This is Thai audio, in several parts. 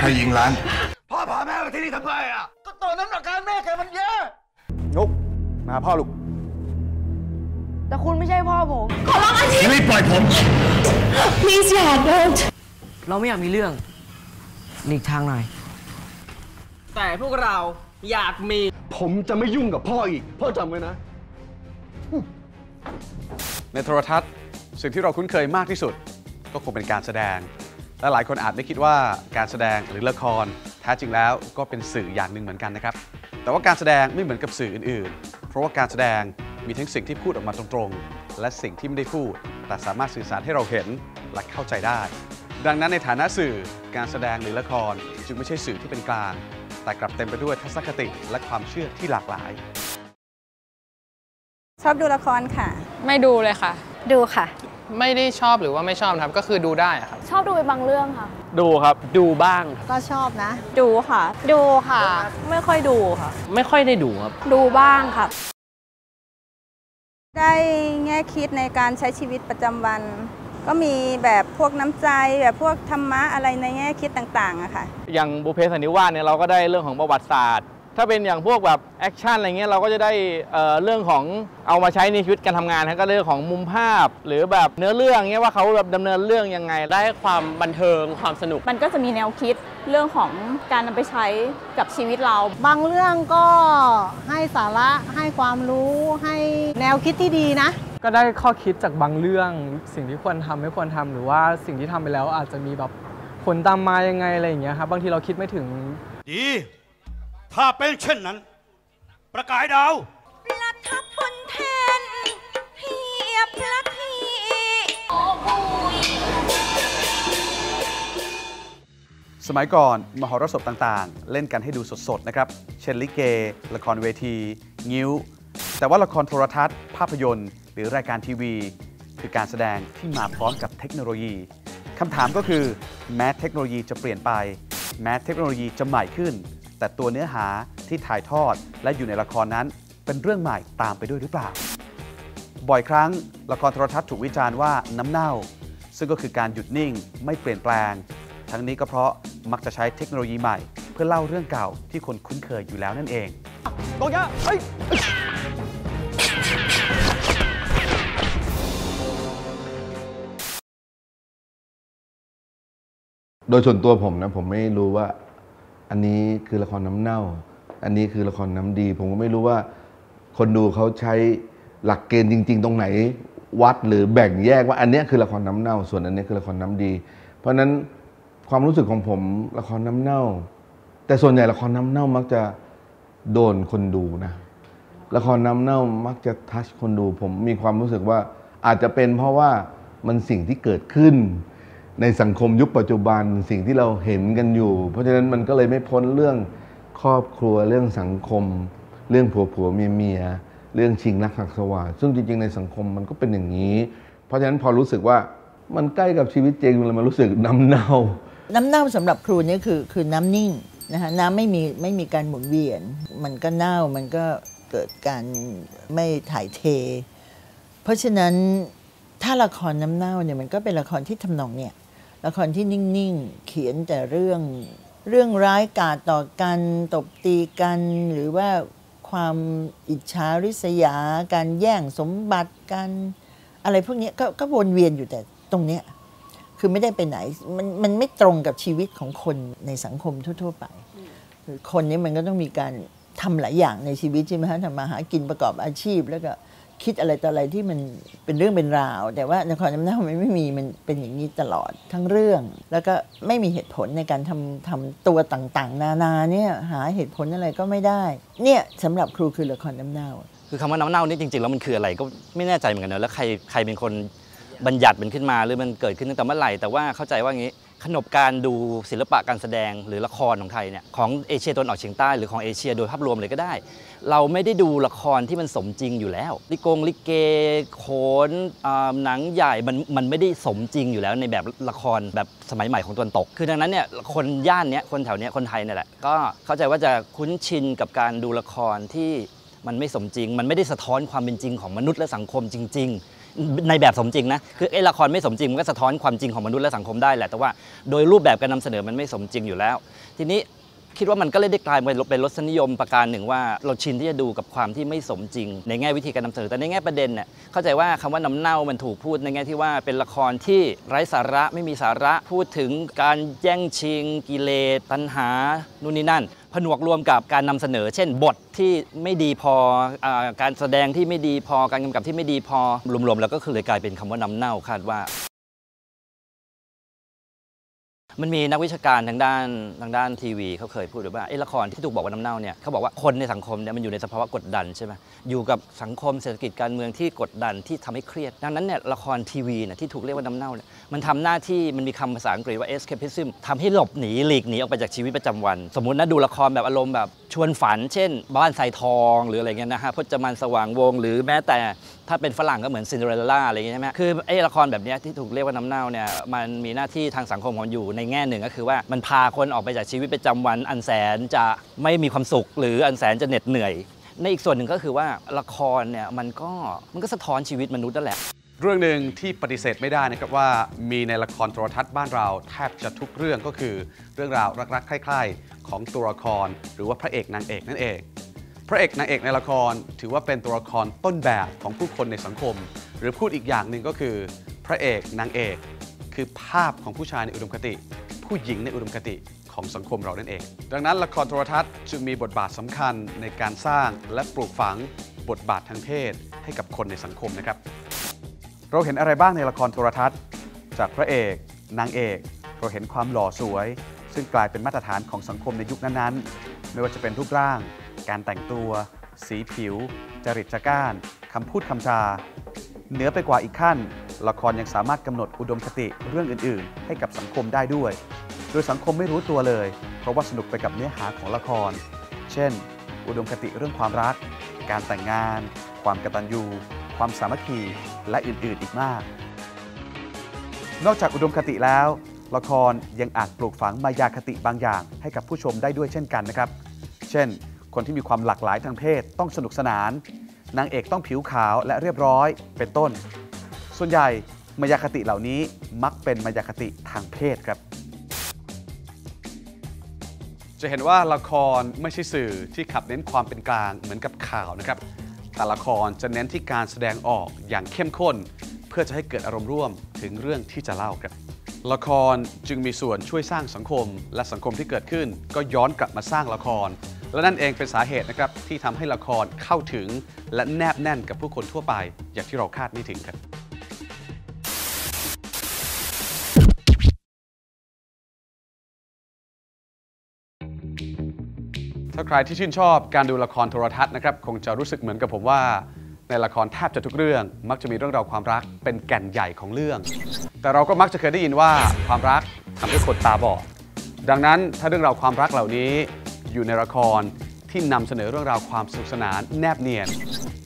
แดงใครยิงร้านพ่อพาแม่มาที่นี่ทำไมอะก็ตอนนั้นอาการแม่แกมันแย่นุกมาหาพ่อลูกแต่คุณไม่ใช่พ่อผมรีบปล่อยผม Please อย่า don't เราไม่อยากมีเรื่องหลีกทางหน่อย แต่พวกเราอยากมี ผมจะไม่ยุ่งกับพ่ออีก พ่อจำไว้นะ ในโทรทัศน์ สิ่งที่เราคุ้นเคยมากที่สุด ก็คงเป็นการแสดง และหลายคนอาจไม่คิดว่าการแสดงหรือละครแท้จริงแล้วก็เป็นสื่ออย่างหนึ่งเหมือนกันนะครับ แต่ว่าการแสดงไม่เหมือนกับสื่ออื่นๆ เพราะว่าการแสดงมีทั้งสิ่งที่พูดออกมาตรงๆ และสิ่งที่ไม่ได้พูด แต่สามารถสื่อสารให้เราเห็นและเข้าใจได้ ดังนั้นในฐานะสื่อการแสดงหรือละครจึงไม่ใช่สื่อที่เป็นกลาง แต่กลับเต็มไปด้วยทัศนคติและความเชื่อที่หลากหลาย ชอบดูละครค่ะ ไม่ดูเลยค่ะ ดูค่ะ ไม่ได้ชอบหรือว่าไม่ชอบนะครับ ก็คือดูได้อะครับ ชอบดูเป็นบางเรื่องค่ะ ดูครับดูบ้างก็ชอบนะ ดูค่ะ ดูค่ะ ไม่ค่อยดูค่ะ ไม่ค่อยได้ดูครับ ดูบ้างค่ะ ได้แง่คิดในการใช้ชีวิตประจำวัน ก็มีแบบพวกน้ำใจแบบพวกธรรมะอะไรในแง่คิดต่างๆอะค่ะ อย่างบุพเพสันนิวาสเนี่ยเราก็ได้เรื่องของประวัติศาสตร์ ถ้าเป็นอย่างพวกแบบแอคชั่นอะไรเงี้ยเราก็จะได้เอ่อเรื่องของเอามาใช้ในชีวิตการทำงานฮะก็เรื่องของมุมภาพ หรือแบบเนื้อเรื่องเงี้ยว่าเขาแบบดำเนินเรื่องยังไง ได้ความบันเทิงความสนุก มันก็จะมีแนวคิดเรื่องของการนำไปใช้กับชีวิตเรา บางเรื่องก็ให้สาระให้ความรู้ให้แนวคิดที่ดีนะ ก็ได้ข้อคิดจากบางเรื่อง สิ่งที่ควรทำไม่ควรทำหรือว่าสิ่งที่ทำไปแล้วอาจจะมีแบบผลตามมายังไงอะไรอย่างเงี้ยครับบางทีเราคิดไม่ถึง ดี ถ้าเป็นเช่นนั้น ประกายดาว ประทับบนแทนเพียบพระทีสมัยก่อนมหรสพต่างๆ เล่นกันให้ดูสดๆนะครับ เช่นลิเก ละครเวที งิ้ว แต่ว่าละครโทรทัศน์ ภาพยนตร์ หรือรายการทีวี คือการแสดงที่มาพร้อมกับเทคโนโลยีคำถามก็คือ แม้เทคโนโลยีจะเปลี่ยนไป แม้เทคโนโลยีจะใหม่ขึ้น แต่ตัวเนื้อหาที่ถ่ายทอดและอยู่ในละครนั้น เป็นเรื่องใหม่ตามไปด้วยหรือเปล่า บ่อยครั้งละครโทรทัศน์ถูกวิจารณ์ว่าน้ำเน่า ซึ่งก็คือการหยุดนิ่ง ไม่เปลี่ยนแปลง ทั้งนี้ก็เพราะมักจะใช้เทคโนโลยีใหม่ เพื่อเล่าเรื่องเก่าที่คนคุ้นเคยอยู่แล้วนั่นเองตรงนี้เฮ้ยโดยส่วนตัวผมนะผมไม่รู้ว่า อันนี้คือละครน้ำเน่า อันนี้คือละครน้ำดี ผมก็ไม่รู้ว่า คนดูเขาใช้หลักเกณฑ์จริง ๆ ตรงไหน วัดหรือแบ่งแยกว่าอันนี้คือละครน้ำเน่า ส่วนอันนี้คือละครน้ำดี เพราะนั้นความรู้สึกของผมละครน้ำเน่า แต่ส่วนใหญ่ละครน้ำเน่ามักจะโดนคนดูนะละครน้ำเน่ามักจะทัชคนดู ผมมีความรู้สึกว่าอาจจะเป็นเพราะว่ามันสิ่งที่เกิดขึ้น ในสังคมยุคปัจจุบันสิ่งที่เราเห็นกันอยู่ เพราะฉะนั้นมันก็เลยไม่พ้นเรื่องครอบครัวเรื่องสังคม เรื่องผัวผัวเมียเมียเรื่องชิงรักหักสวาซึ่งจริงๆในสังคมมันก็เป็นอย่างนี้ เพราะฉะนั้นพอรู้สึกว่ามันใกล้กับชีวิตจริงเลยมันรู้สึกน้ำเน่า น้ำเน่าสำหรับครูนี่คือคือน้ำนิ่งนะคะน้ำไม่มีไม่มีการหมุนเวียน มันก็เน่ามันก็เกิดการไม่ถ่ายเท เพราะฉะนั้นถ้าละครน้ำเน่าเนี่ยมันก็เป็นละครที่ทำนองเนี่ย ละครที่นิ่งๆ เขียนแต่เรื่อง เรื่องร้ายกาจต่อกัน ตบตีกัน หรือว่าความอิจฉาริษยา การแย่งสมบัติกัน อะไรพวกนี้ก็ก็วนเวียนอยู่แต่ตรงเนี้ยคือไม่ได้ไปไหน มันมันไม่ตรงกับชีวิตของคนในสังคมทั่ว ๆ ไปคือคนนี้มันก็ต้องมีการทำหลายอย่างในชีวิตใช่ไหมฮะทำมาหากินประกอบอาชีพแล้วก็ คิดอะไรต่ออะไรที่มันเป็นเรื่องเป็นราว แต่ว่าละครน้ำเน่ามันไม่มีมันเป็นอย่างนี้ตลอดทั้งเรื่อง แล้วก็ไม่มีเหตุผลในการทำทำตัวต่างๆ นานาเนี่ยหาเหตุผลอะไรก็ไม่ได้ เนี่ยสำหรับครูคือละครน้ำเน่า คือคำว่าน้ำเน่านี่จริงๆแล้วมันคืออะไรก็ไม่แน่ใจเหมือนกันนะแล้วใครใครเป็นคนบัญญัติมันขึ้นมาหรือมันเกิดขึ้นตั้งแต่เมื่อไหร่แต่ว่าเข้าใจว่างี้ ขนบการดูศิลปะการแสดงหรือละครของไทยเนี่ยของเอเชียตะวันออกเฉียงใต้หรือของเอเชียโดยภาพรวมเลยก็ได้ เราไม่ได้ดูละครที่มันสมจริงอยู่แล้วลิกงลิเกโขนหนังใหญ่มันมันไม่ได้สมจริงอยู่แล้วในแบบละครแบบสมัยใหม่ของตะวันตก คือดังนั้นเนี่ยคนย่านเนี้ยคนแถวเนี้ยคนไทยเนี่ยแหละก็เข้าใจว่าจะคุ้นชินกับการดูละครที่มันไม่สมจริง มันไม่ได้สะท้อนความเป็นจริงของมนุษย์และสังคมจริง ๆ ในแบบสมจริงนะคือไอ้ละครไม่สมจริงมันก็สะท้อนความจริงของมนุษย์และสังคมได้แหละแต่ว่าโดยรูปแบบการนำเสนอมันไม่สมจริงอยู่แล้ว ทีนี้ คิดว่ามันก็เลยได้กลายเป็นรสนิยมประการหนึ่งว่าเราชินที่จะดูกับความที่ไม่สมจริง ในแง่วิธีการนำเสนอแต่ในแง่ประเด็นเนี่ยเข้าใจว่าคำว่าน้ำเน่ามันถูกพูดในแง่ที่ว่าเป็นละครที่ไร้สาระไม่มีสาระพูดถึงการแย่งชิง กิเลสตัณหานู่นนี่นั่น ผนวกรวมกับการนำเสนอ เช่น บทที่ไม่ดีพออการแสดงที่ไม่ดีพอการกำกับที่ไม่ดีพอรวมๆแล้วก็คือเลยกลายเป็นคำว่าน้ำเน่าคาดว่า มันมีนักวิชาการทางด้านทางด้านทีวีเขาเคยพูดว่าไอ้ละครที่ถูกบอกว่าน้ำเน่าเนี่ยเขาบอกว่าคนในสังคมเนี่ยมันอยู่ในสภาวะกดดันใช่ไหมอยู่กับสังคมเศรษฐกิจการเมืองที่กดดันที่ทำให้เครียด ดังนั้นเนี่ยละครทีวีเนี่ยที่ถูกเรียกว่าน้ำเน่าเนี่ยมันทำหน้าที่มันมีคำภาษาอังกฤษว่า escapism ทำให้หลบหนีหลีกหนีออกไปจากชีวิตประจำวัน สมมุตินะดูละครแบบอารมณ์แบบชวนฝัน เช่น บ้านทรายทองหรืออะไรเงี้ยนะฮะพจมานสว่างวง หรือแม้แต่ ถ้าเป็นฝรั่งก็เหมือนซินเดอเรลล่าอะไรอย่างเงี้ยใช่ไหมคือไอ้ละครแบบเนี้ยที่ถูกเรียกว่าน้ำเน่าเนี่ยมันมีหน้าที่ทางสังคมของอยู่ในแง่หนึ่งก็คือว่ามันพาคนออกไปจากชีวิตประจำวันอันแสนจะไม่มีความสุข หรืออันแสนจะเหน็ดเหนื่อย ในอีกส่วนหนึ่งก็คือว่าละครเนี่ยมันก็มันก็สะท้อนชีวิตมนุษย์นั่นแหละ เรื่องหนึ่งที่ปฏิเสธไม่ได้นะครับว่ามีในละครโทรทัศน์บ้านเราแทบจะทุกเรื่องก็คือเรื่องราวรักๆใคร่ๆของตัวละคร หรือว่าพระเอกนางเอกนั่นเอง พระเอกนางเอกในละครถือว่าเป็นตัวละครต้นแบบของผู้คนในสังคม หรือพูดอีกอย่างหนึ่งก็คือ พระเอกนางเอก คือภาพของผู้ชายในอุดมคติ ผู้หญิงในอุดมคติของสังคมเรานั่นเอง ดังนั้นละครโทรทัศน์จึงมีบทบาทสำคัญในการสร้างและปลูกฝังบทบาททางเพศให้กับคนในสังคมนะครับ เราเห็นอะไรบ้างในละครโทรทัศน์ จากพระเอกนางเอก เราเห็นความหล่อสวย ซึ่งกลายเป็นมาตรฐานของสังคมในยุคนั้นๆ ไม่ว่าจะเป็นรูปร่าง การแต่งตัว สีผิว จริตจักร้านคำพูดคำจา เหนือไปกว่าอีกขั้น ละครยังสามารถกำหนดอุดมคติเรื่องอื่น ๆ ให้กับสังคมได้ด้วย โดยสังคมไม่รู้ตัวเลย เพราะว่าสนุกไปกับเนื้อหาของละคร เช่น อุดมคติเรื่องความรัก การแต่งงาน ความกตัญญู ความสามัคคี และอื่น ๆ อีกมาก นอกจากอุดมคติแล้วละครยังอาจปลูกฝังมายาคติบางอย่างให้กับผู้ชมได้ด้วยเช่นกันนะครับ เช่น คนที่มีความหลากหลายทางเพศต้องสนุกสนาน นางเอกต้องผิวขาวและเรียบร้อย เป็นต้น ส่วนใหญ่มายาคติเหล่านี้มักเป็นมายาคติทางเพศครับ จะเห็นว่าละครไม่ใช่สื่อที่ขับเน้นความเป็นกลางเหมือนกับข่าวนะครับ แต่ละครจะเน้นที่การแสดงออกอย่างเข้มข้น เพื่อจะให้เกิดอารมณ์ร่วมถึงเรื่องที่จะเล่าครับละครจึงมีส่วนช่วยสร้างสังคม และสังคมที่เกิดขึ้น ก็ย้อนกลับมาสร้างละคร และนั่นเองเป็นสาเหตุนะครับที่ทำให้ละครเข้าถึง และแนบแน่นกับผู้คนทั่วไป อย่างที่เราคาดไม่ถึงครับถ้าใครที่ชื่นชอบการดูละครโทรทัศน์นะครับคงจะรู้สึกเหมือนกับผมว่า ในละครแทบจะทุกเรื่อง มักจะมีเรื่องราวความรักเป็นแก่นใหญ่ของเรื่อง แต่เราก็มักจะเคยได้ยินว่าความรักทำให้คนตาบอดดังนั้นถ้าเรื่องราวความรักเหล่านี้ อยู่ในละครที่นำเสนอเรื่องราวความสนุกสนานแนบเนียน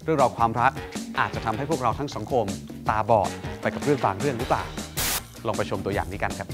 เรื่องราวความรักอาจจะทำให้พวกเราทั้งสังคม ตาบอดไปกับเรื่องบางเรื่องหรือเปล่า ลองไปชมตัวอย่างนี้กันครับ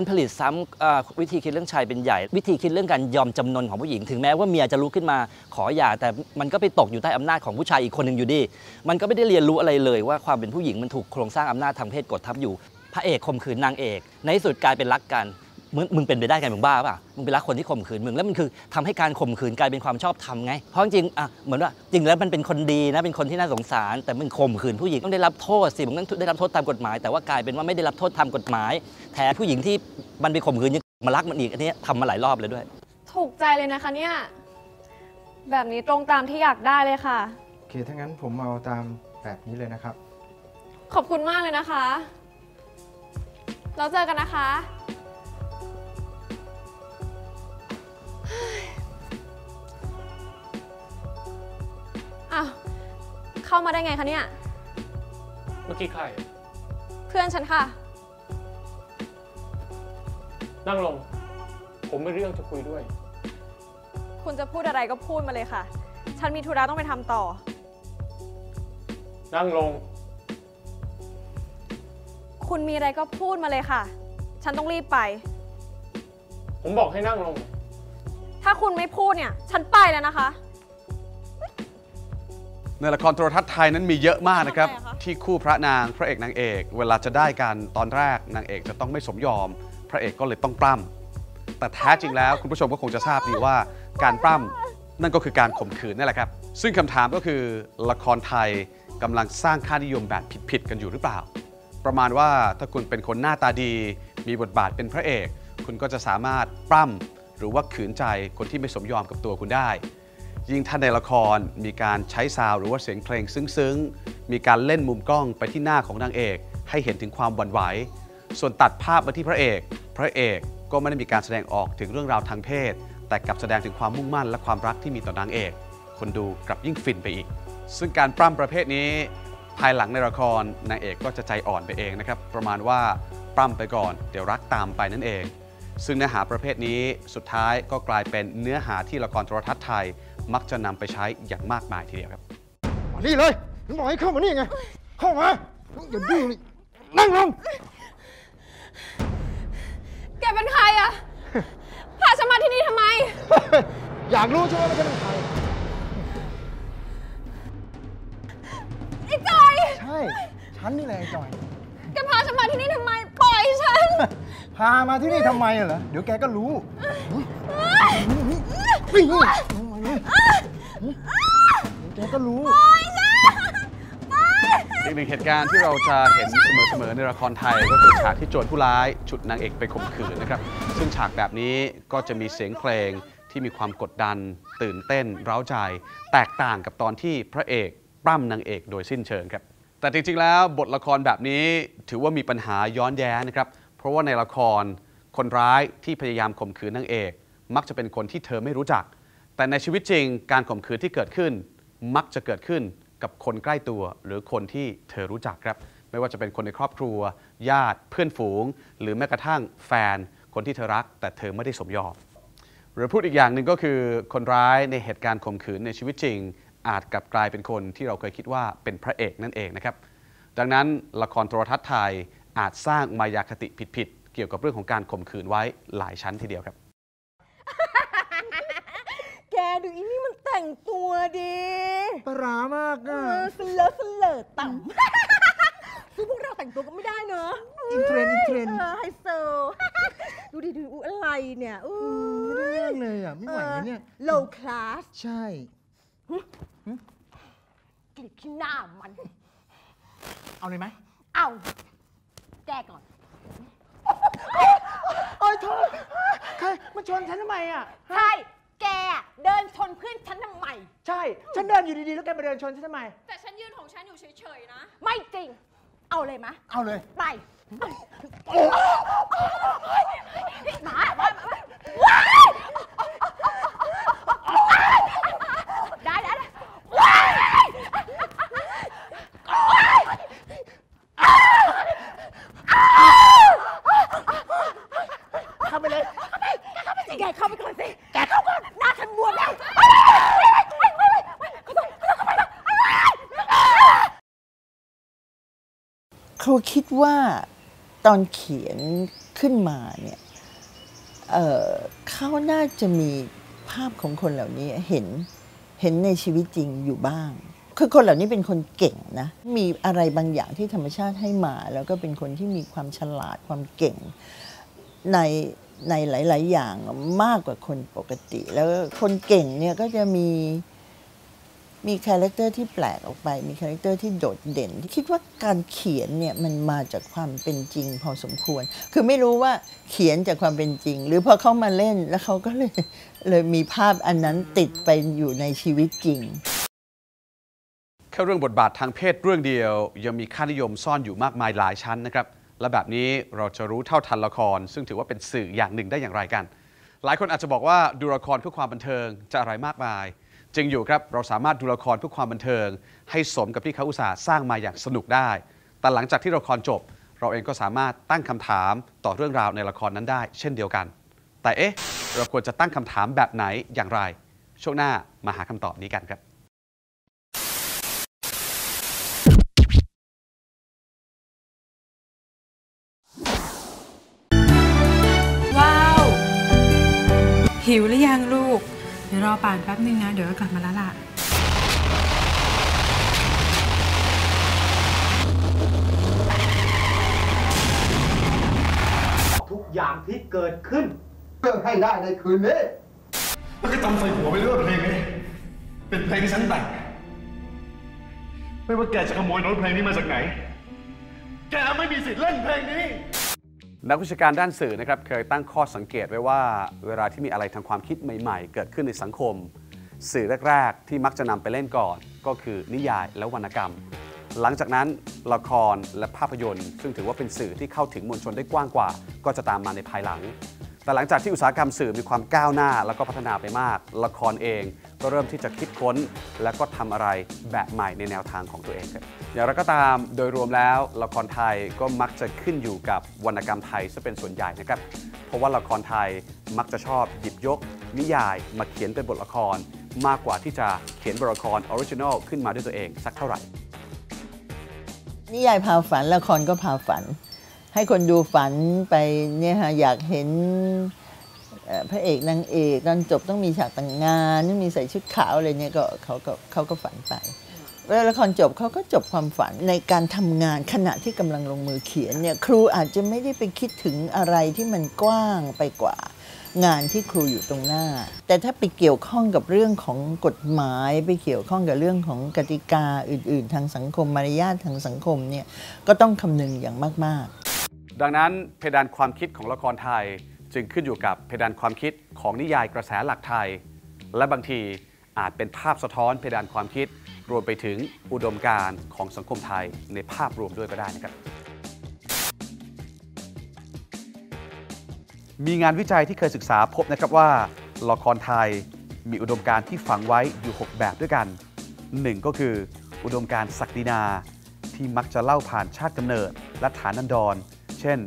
มันผลิตซ้ำอ่าวิธีคิดเรื่องชายเป็นใหญ่ วิธีคิดเรื่องการยอมจำนนของผู้หญิง ถึงแม้ว่าเมียจะรู้ขึ้นมาขอหย่า แต่มันก็ไปตกอยู่ใต้อำนาจของผู้ชายอีกคนหนึ่งอยู่ดี มันก็ไม่ได้เรียนรู้อะไรเลยว่าความเป็นผู้หญิงมันถูกโครงสร้างอำนาจทางเพศกดทับอยู่ พระเอกข่มขืนนางเอก ในที่สุดกลายเป็นรักกัน มึงมึงเป็นไปได้ไงมึงบ้าป่ะมึงไปรักคนที่ข่มขืนมึงแล้วมันคือทำให้การข่มขืนกลายเป็นความชอบธรรมไง เพราะจริงๆอะเหมือนว่าจริงแล้วมันเป็นคนดีนะเป็นคนที่น่าสงสาร แต่มันข่มขืนผู้หญิงต้องได้รับโทษสิมันต้องได้รับโทษตามกฎหมาย แต่ว่ากลายเป็นว่าไม่ได้รับโทษตามกฎหมาย แถมผู้หญิงที่มันไปข่มขืนยังมารักมันอีกอันนี้ทำมาหลายรอบเลยด้วย ถูกใจเลยนะคะเนี่ยแบบนี้ตรงตามที่อยากได้เลยค่ะโอเคถ้างั้นผมเอาตามแบบนี้เลยนะครับ ขอบคุณมากเลยนะคะ เราเจอกันนะคะ เข้ามาได้ไงคะเนี่ย เมื่อกี้ใคร เพื่อนฉันค่ะ นั่งลง ผมมีเรื่องจะคุยด้วย คุณจะพูดอะไรก็พูดมาเลยค่ะ ฉันมีธุระต้องไปทำต่อ นั่งลง คุณมีอะไรก็พูดมาเลยค่ะ ฉันต้องรีบไป ผมบอกให้นั่งลง ถ้าคุณไม่พูดเนี่ย ฉันไปแล้วนะคะ ในละครโทรทัศน์ไทยนั้นมีเยอะมากนะครับที่คู่พระนางพระเอกนางเอก เวลาจะได้กันตอนแรกนางเอกจะต้องไม่สมยอม พระเอกก็เลยต้องปล้ำแต่แท้จริงแล้วคุณผู้ชมก็คงจะทราบดีว่าการปล้ำนั่นก็คือการข่มขืนนั่นแหละครับ ซึ่งคำถามก็คือละครไทยกำลังสร้างค่านิยมแบบผิดๆกันอยู่หรือเปล่า ประมาณว่าถ้าคุณเป็นคนหน้าตาดี มีบทบาทเป็นพระเอก คุณก็จะสามารถปล้ำหรือว่าขืนใจคนที่ไม่สมยอมกับตัวคุณได้ ยิ่งถ้าในละครมีการใช้ซาวหรือว่าเสียงเพลงซึ้งๆ มีการเล่นมุมกล้องไปที่หน้าของนางเอก ให้เห็นถึงความหวั่นไหว ส่วนตัดภาพมาที่พระเอก พระเอกก็ไม่ได้มีการแสดงออกถึงเรื่องราวทางเพศ แต่กลับแสดงถึงความมุ่งมั่นและความรักที่มีต่อนางเอก คนดูกลับยิ่งฟินไปอีก ซึ่งการปล้ำประเภทนี้ ภายหลังในละครนางเอกก็จะใจอ่อนไปเองนะครับประมาณว่าปล้ำไปก่อน เดี๋ยวรักตามไปนั่นเอง ซึ่งเนื้อหาประเภทนี้สุดท้ายก็กลายเป็นเนื้อหาที่ละครโทรทัศน์ไทย มักจะนำไปใช้อย่างมากมายทีเดียวครับมานี่เลยฉันบอกให้เข้ามานี่ไง เข้ามาอย่าดื้อเลยนั่งลงแกเป็นใครอะพาฉันมาที่นี่ทำไม อยากรู้ใช่ไหมว่าฉันเป็นใครไอ้จอย ใช่ ฉันนี่แหละไอ้จอย แกพาฉันมาที่นี่ทำไมป ล่อยฉัน พามาที่นี่ทำไมอะเหรอ เดี๋ยวแกก็รู้เดี๋ยวแกก็รู้ อีกหนึ่งเหตุการณ์ที่เราจะเห็นเสมอๆในละครไทย ก็คือฉากที่โจรผู้ร้ายฉุดนางเอกไปข่มขืนนะครับ ซึ่งฉากแบบนี้ก็จะมีเสียงเพลงที่มีความกดดัน ตื่นเต้น เร้าใจ แตกต่างกับตอนที่พระเอกปล้ำนางเอกโดยสิ้นเชิงครับ แต่จริงๆแล้วบทละครแบบนี้ถือว่ามีปัญหาย้อนแย้งนะครับ เพราะว่าในละครคนร้ายที่พยายามข่มขืนนางเอก มักจะเป็นคนที่เธอไม่รู้จัก แต่ในชีวิตจริงการข่มขืนที่เกิดขึ้น มักจะเกิดขึ้นกับคนใกล้ตัว หรือคนที่เธอรู้จักครับ ไม่ว่าจะเป็นคนในครอบครัว ญาติเพื่อนฝูง หรือแม้กระทั่งแฟน คนที่เธอรัก แต่เธอไม่ได้สมยอมหรือพูดอีกอย่างหนึ่งก็คือคนร้ายในเหตุการณ์ข่มขืนในชีวิตจริง อาจกลับกลายเป็นคนที่เราเคยคิดว่าเป็นพระเอกนั่นเองนะครับ ดังนั้นละครโทรทัศน์ไทยอาจสร้างมายาคติผิดๆเกี่ยวกับเรื่องของการข่มขืนไว้หลายชั้นทีเดียวครับ แกดูอีนี่มันแต่งตัวดีปลาร้ามากเออะอสเลอะสเลอต่ำซึ่งพวกเราแต่งตัวก็ไม่ได้เนอะอินเทรนด์อินเทรนด์ออไฮโซ ดูดิดูอะไรเนี่ยอู้ไม่ได้เรื่องเลยอะไม่ไหวนะเนี่ย โลคลาส ใช่ กลิบขี้หน้ามัน เอาเลยไหมเอาแกก่อน โอ้ยเธอใครมาชนฉันทำไมอะใช่ แกอะเดินชนเพื่อนฉันทำไม ใช่ ฉันเดินอยู่ดีๆ แล้วแกมาเดินชนฉันทำไม แต่ฉันยืนของฉันอยู่เฉยๆนะ ไม่จริง เอาเลยมะ เอาเลย ไปหมาหมาหมาว้ายได้ได้ได้ว้ายเข้าไปเลย แกเข้าไปก่อนสิ แกเข้าก่อน หน้าฉันบวมแล้ว เขาคิดว่าตอนเขียนขึ้นมาเนี่ยเเขาน่าจะมีภาพของคนเหล่านี้เห็นเห็นในชีวิตจริงอยู่บ้าง คือคนเหล่านี้เป็นคนเก่งนะ มีอะไรบางอย่างที่ธรรมชาติให้มา แล้วก็เป็นคนที่มีความฉลาดความเก่งในในหลาย ๆ อย่างมากกว่าคนปกติ แล้วคนเก่งเนี่ยก็จะมี มีคาแรคเตอร์ที่แปลกออกไป มีคาแรคเตอร์ที่โดดเด่น คิดว่าการเขียนเนี่ยมันมาจากความเป็นจริงพอสมควร คือไม่รู้ว่าเขียนจากความเป็นจริง หรือพอเขามาเล่นแล้วเขาก็เลยเลยมีภาพอันนั้นติดไปอยู่ในชีวิตจริงแค่เรื่องบทบาททางเพศเรื่องเดียว ยังมีค่านิยมซ่อนอยู่มากมายหลายชั้นนะครับ และแบบนี้เราจะรู้เท่าทันละคร ซึ่งถือว่าเป็นสื่ออย่างหนึ่งได้อย่างไรกัน หลายคนอาจจะบอกว่าดูละครเพื่อความบันเทิงจะอะไรมากมาย จริงอยู่ครับเราสามารถดูละครเพื่อความบันเทิง ให้สมกับที่เขาอุตส่าห์สร้างมาอย่างสนุกได้ แต่หลังจากที่ละครจบ เราเองก็สามารถตั้งคำถามต่อเรื่องราวในละครนั้นได้ เช่นเดียวกัน แต่เอ๊ะ เราควรจะตั้งคำถามแบบไหนอย่างไร ช่วงหน้ามาหาคำตอบนี้กันครับว้าวหิวหรือยังลูก รอป่านแป๊บนึงนะ เดี๋ยวก็กลับมาแล้วล่ะ ทุกอย่างที่เกิดขึ้น เพื่อให้ได้ในคืนนี้ แล้วก็จำใส่หัวไปเรื่อยเพลงนี้เป็นเพลงที่ฉันแต่งไม่ว่าแกจะขโมยโน้ตเพลงนี้มาจากไหน แกไม่มีสิทธิ์เล่นเพลงนี้ นักวิชาการด้านสื่อนะครับเคยตั้งข้อสังเกตไว้ว่า เวลาที่มีอะไรทางความคิดใหม่ ๆ เกิดขึ้นในสังคม สื่อแรก ๆ ที่มักจะนำไปเล่นก่อน ก็คือนิยายและวรรณกรรม หลังจากนั้นละครและภาพยนตร์ ซึ่งถือว่าเป็นสื่อที่เข้าถึงมวลชนได้กว้างกว่า ก็จะตามมาในภายหลัง แต่หลังจากที่อุตสาหกรรมสื่อมีความก้าวหน้าแล้วก็พัฒนาไปมาก ละครเอง ก็เริ่มที่จะคิดค้น และก็ทำอะไรแบบใหม่ในแนวทางของตัวเองอย่างไรก็ตามโดยรวมแล้วละครไทยก็มักจะขึ้นอยู่กับวรรณกรรมไทยซะเป็นส่วนใหญ่นะครับ เพราะว่าละครไทยมักจะชอบหยิบยก นิยายมาเขียนเป็นบทละคร มากกว่าที่จะเขียนบทละครออริจินอลขึ้นมาด้วยตัวเองสักเท่าไหร่ นิยายพาฝันละครก็พาฝัน ให้คนดูฝันไปเนี่ยฮะอยากเห็น พระเอกนางเอกตอนจบต้องมีฉากแต่งงานต้องมีใส่ชุดขาวอะไรเนี่ยก็เขาก็เขาก็ฝันไปเวลาละครจบเขาก็จบความฝันในการทำงานขณะที่กำลังลงมือเขียนเนี่ยครูอาจจะไม่ได้ไปคิดถึงอะไรที่มันกว้างไปกว่างานที่ครูอยู่ตรงหน้า แต่ถ้าไปเกี่ยวข้องกับเรื่องของกฎหมายไปเกี่ยวข้องกับเรื่องของกติกาอื่น ๆ ทางสังคมมารยาททางสังคมเนี่ยก็ต้องคำนึงอย่างมาก ๆ ดังนั้นเพดานความคิดของละครไทย จึงขึ้นอยู่กับเพดานความคิดของนิยายกระแสหลักไทย และบางทีอาจเป็นภาพสะท้อนเพดานความคิด รวมไปถึงอุดมการณ์ของสังคมไทยในภาพรวมด้วยก็ได้นะครับ มีงานวิจัยที่เคยศึกษาพบนะครับว่าละครไทยมีอุดมการณ์ที่ฝังไว้อยู่ 6 แบบด้วยกัน 1 ก็คืออุดมการณ์ศักดินา ที่มักจะเล่าผ่านชาติกำเนิดและฐานันดร เช่น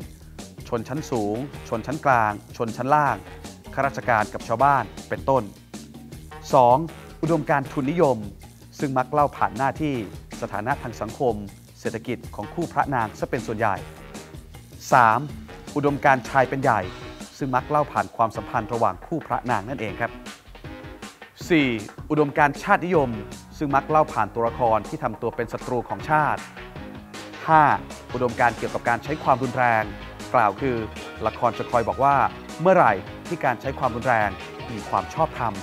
นชั้นสูง ชนชั้นกลาง ชนชั้นล่าง ข้าราชการกับชาวบ้านเป็นต้น 2. อุดมการทุนนิยม ซึ่งมักเล่าผ่านหน้าที่สถานะทางสังคม เศรษฐกิจของคู่พระนางซะเป็นส่วนใหญ่ 3. อุดมการชายเป็นใหญ่ ซึ่งมักเล่าผ่านความสัมพันธ์ระหว่างคู่พระนางนั่นเองครับ 4. อุดมการชาตินิยม ซึ่งมักเล่าผ่านตัวละครที่ทำตัวเป็นศัตรูของชาติ 5. อุดมการเกี่ยวกับการใช้ความรุนแรง กล่าวคือ ละครจะคอยบอกว่าเมื่อไหร่ที่การใช้ความรุนแรงมีความชอบธรรม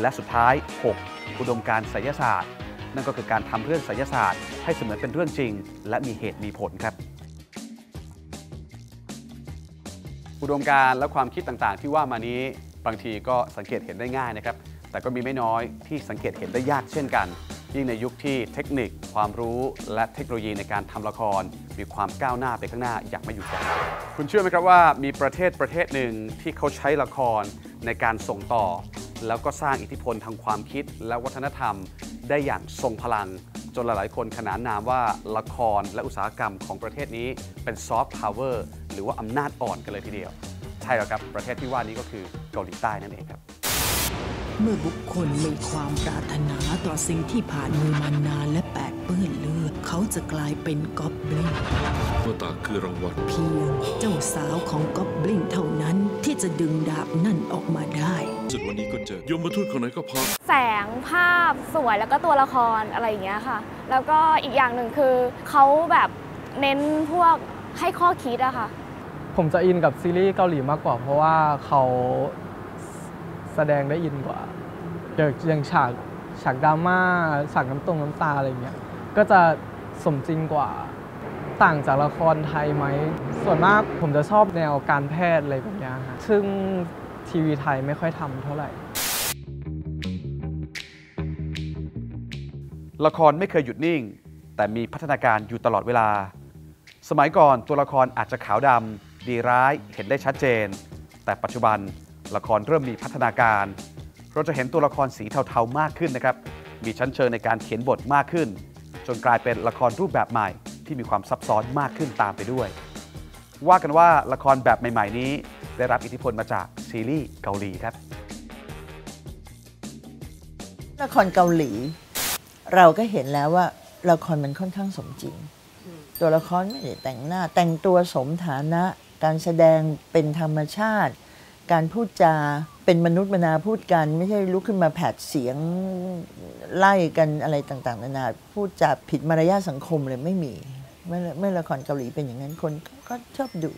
และสุดท้าย 6. อุดมการณ์ไสยศาสตร์ นั่นก็คือการทำเรื่องไสยศาสตร์ ให้เสมือนเป็นเรื่องจริง และมีเหตุมีผลครับอุดมการและความคิดต่างๆ ที่ว่ามานี้บางทีก็สังเกตเห็นได้ง่ายนะครับ แต่ก็มีไม่น้อยที่สังเกตเห็นได้ยากเช่นกัน ยิ่งในยุคที่เทคนิค ความรู้และเทคโนโลยีในการทำละคร มีความก้าวหน้าไปข้างหน้าอย่างไม่หยุดยั้งคุณเชื่อไหมครับว่ามีประเทศประเทศหนึ่งที่เขาใช้ละครในการส่งต่อ แล้วก็สร้างอิทธิพลทางความคิดและวัฒนธรรม ได้อย่างทรงพลัง จนหลาย ๆ คนขนานนามว่าละครและอุตสาหกรรมของประเทศนี้เป็นซอฟต์พาวเวอร์หรือว่าอำนาจอ่อนกันเลยทีเดียว ใช่แล้วครับประเทศที่ว่านี้ก็คือเกาหลีใต้นั่นเองครับ เมื่อบุคคลมีความปรารถนาต่อสิ่งที่ผ่านมือมานานและแปดเปื้อนปื้อนเลือดเขาจะกลายเป็นกอบลินเมื่อตาคือรางวัลเพียงเจ้าสาวของกอบลินเท่านั้นที่จะดึงดาบนั่นออกมาได้ สุดวันนี้ก็เจอยมทูตคนไหนก็พาแสงภาพสวยแล้วก็ตัวละครอะไรอย่างเงี้ยค่ะ แล้วก็อีกอย่างหนึ่งคือเขาแบบเน้นพวกให้ข้อคิดอะค่ะ ผมจะอินกับซีรีส์เกาหลีมากกว่า เพราะว่าเขา แสดงได้อินกว่าอย่างอย่างฉากฉากดราม่าฉากน้ำตรงน้ำตาอะไรเงี้ยก็จะสมจริงกว่าต่างจากละครไทยไหม ส่วนมากผมจะชอบแนวการแพทย์อะไรแบบนี้ฮะซึ่งทีวีไทยไม่ค่อยทำเท่าไหร่ ละครไม่เคยหยุดนิ่ง แต่มีพัฒนาการอยู่ตลอดเวลา สมัยก่อนตัวละครอาจจะขาวดำดีร้ายเห็นได้ชัดเจน แต่ปัจจุบัน ละครเริ่มมีพัฒนาการ เราจะเห็นตัวละครสีเทาๆมากขึ้นนะครับ มีชั้นเชิงในการเขียนบทมากขึ้น จนกลายเป็นละครรูปแบบใหม่ ที่มีความซับซ้อนมากขึ้นตามไปด้วย ว่ากันว่าละครแบบใหม่ ๆ นี้ ได้รับอิทธิพลมาจากซีรีส์เกาหลีครับ ละครเกาหลี เราก็เห็นแล้วว่าละครมันค่อนข้างสมจริง ตัวละครไม่ได้แต่งหน้า แต่งตัวสมฐานะ การแสดงเป็นธรรมชาติ การพูดจาเป็นมนุษย์มนาพูดกันไม่ใช่ลุกขึ้นมาแผดเสียงไล่กันอะไรต่างๆนานาพูดจาผิดมารยาทสังคมเลยไม่มีเมื่อเมื่อละครเกาหลีเป็นอย่างนั้นคนก็ชอบดู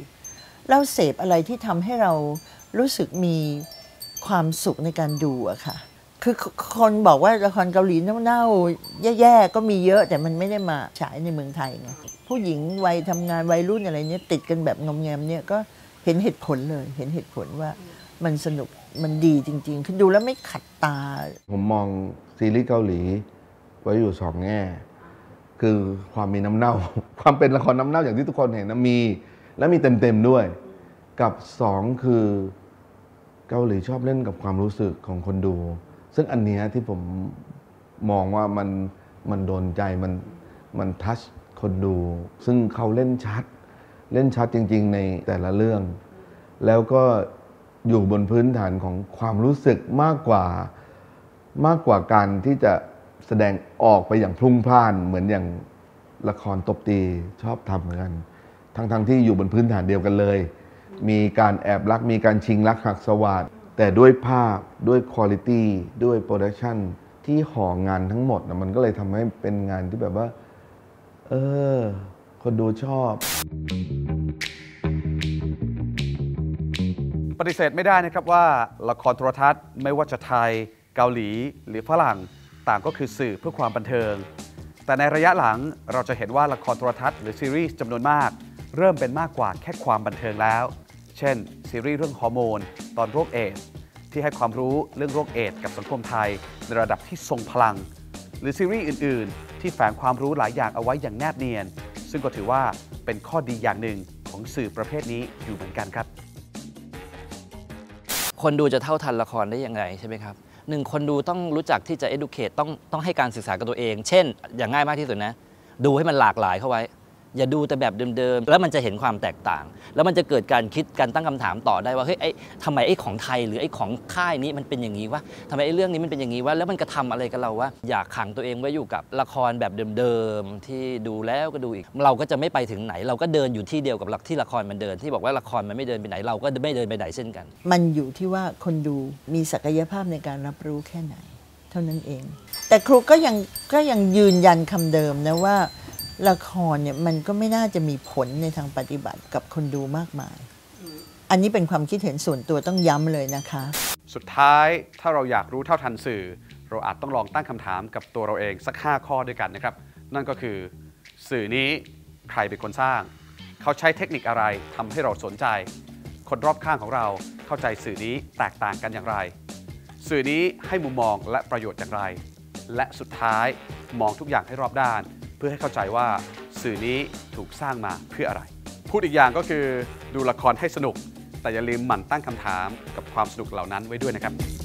เราเสพอะไรที่ทำให้เรารู้สึกมีความสุขในการดูอะค่ะ คือคนบอกว่าละครเกาหลีเน่าๆแย่ๆก็มีเยอะแต่มันไม่ได้มาฉายในเมืองไทยไงผู้หญิงวัยทำงานวัยรุ่นอะไรเนี่ยติดกันแบบงอมแงมเนี่ยก็ เห็นเหตุผลเลย เห็นเหตุผลว่ามันสนุกมันดีจริง ๆ คือดูแล้วไม่ขัดตา ผมมองซีรีส์เกาหลี ไว้อยู่สองแง่ คือความมีน้ำเน่า ความเป็นละครน้ำเน่าอย่างที่ทุกคนเห็นนะมี และมีเต็มๆด้วย กับสองคือเกาหลีชอบเล่นกับความรู้สึกของคนดู ซึ่งอันเนี้ยที่ผมมองว่ามันมันโดนใจมันมันทัชคนดู ซึ่งเขาเล่นชัด เล่นชัดจริง ๆ ในแต่ละเรื่อง แล้วก็อยู่บนพื้นฐานของความรู้สึกมากกว่ามากกว่าการที่จะแสดงออกไปอย่างพลุ่งพล่าน เหมือนอย่างละครตบตีชอบทำเหมือนกัน ทั้งๆทที่อยู่บนพื้นฐานเดียวกันเลย มีการแอบรัก มีการชิงรักหักสวัสดแต่ด้วยภาพด้วยคุณ i t y ด้วยโปรดักชันที่ห่องานทั้งหมดนะมันก็เลยทำให้เป็นงานที่แบบว่า เออ คนดูชอบ ปฏิเสธไม่ได้นะครับว่าละครโทรทัศน์ไม่ว่าจะไทย เกาหลี หรือฝรั่ง ต่างก็คือสื่อเพื่อความบันเทิง แต่ในระยะหลังเราจะเห็นว่าละครโทรทัศน์หรือซีรีส์จำนวนมาก เริ่มเป็นมากกว่าแค่ความบันเทิงแล้ว เช่น ซีรีส์เรื่องฮอร์โมน ตอนโรคเอดส์ที่ให้ความรู้เรื่องโรคเอดส์กับสังคมไทย ในระดับที่ทรงพลัง หรือซีรีส์อื่น ๆ ที่แฝงความรู้หลายอย่างเอาไว้อย่างแนบเนียน ซึ่งก็ถือว่าเป็นข้อดีอย่างหนึ่งของสื่อประเภทนี้อยู่เหมือนกันครับ คนดูจะเท่าทันละครได้ยังไงใช่ไหมครับหนึ่งคนดูต้องรู้จักที่จะ educate ต้องต้องให้การศึกษากับตัวเอง เช่น อย่างง่ายมากที่สุดนะ ดูให้มันหลากหลายเข้าไว้ อย่าดูแต่แบบเดิมๆ แล้วมันจะเห็นความแตกต่าง แล้วมันจะเกิดการคิดการตั้งคำถามต่อได้ว่าเฮ้ยไอ้ทำไมไอ้ของไทยหรือไอ้ของค่ายนี้มันเป็นอย่างนี้วะทำไมไอ้เรื่องนี้มันเป็นอย่างนี้วะแล้วมันกระทำอะไรกับเราวะอยากขังตัวเองไว้อยู่กับละครแบบเดิมๆที่ดูแล้วก็ดูอีก เราก็จะไม่ไปถึงไหน เราก็เดินอยู่ที่เดียวกับที่ละครมันเดิน ที่บอกว่าละครมันไม่เดินไปไหน เราก็ไม่เดินไปไหนเช่นกัน มันอยู่ที่ว่าคนดูมีศักยภาพในการรับรู้แค่ไหน เท่านั้นเอง แต่ครูก็ยังก็ยังยืนยันคำเดิมนะว่า ละครเนี่ยมันก็ไม่น่าจะมีผลในทางปฏิบัติกับคนดูมากมาย อันนี้เป็นความคิดเห็นส่วนตัวต้องย้ำเลยนะคะ สุดท้ายถ้าเราอยากรู้เท่าทันสื่อ เราอาจต้องลองตั้งคำถามกับตัวเราเองสัก 5 ข้อด้วยกันนะครับ นั่นก็คือ สื่อนี้ใครเป็นคนสร้าง เขาใช้เทคนิคอะไรทำให้เราสนใจ คนรอบข้างของเราเข้าใจสื่อนี้แตกต่างกันอย่างไร สื่อนี้ให้มุมมองและประโยชน์อย่างไร และสุดท้ายมองทุกอย่างให้รอบด้าน เพื่อให้เข้าใจว่าสื่อนี้ถูกสร้างมาเพื่ออะไร พูดอีกอย่างก็คือดูละครให้สนุก แต่อย่าลืมหมั่นตั้งคำถามกับความสนุกเหล่านั้นไว้ด้วยนะครับ